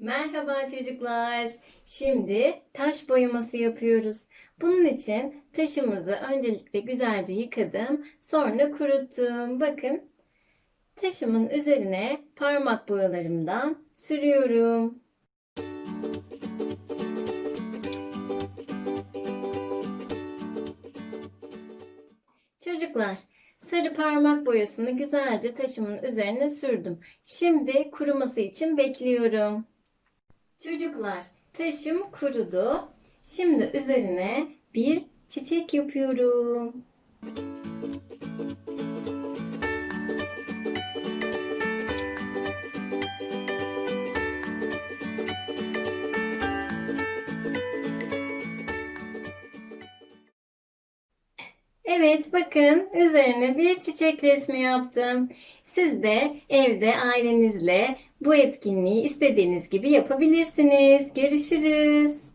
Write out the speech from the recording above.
Merhaba çocuklar. Şimdi taş boyaması yapıyoruz. Bunun için taşımızı öncelikle güzelce yıkadım. Sonra kuruttum. Bakın taşımın üzerine parmak boyalarımdan sürüyorum. Çocuklar, sarı parmak boyasını güzelce taşımın üzerine sürdüm. Şimdi kuruması için bekliyorum. Çocuklar, taşım kurudu. Şimdi üzerine bir çiçek yapıyorum. Evet bakın üzerine bir çiçek resmi yaptım. Siz de evde ailenizle bu etkinliği istediğiniz gibi yapabilirsiniz. Görüşürüz.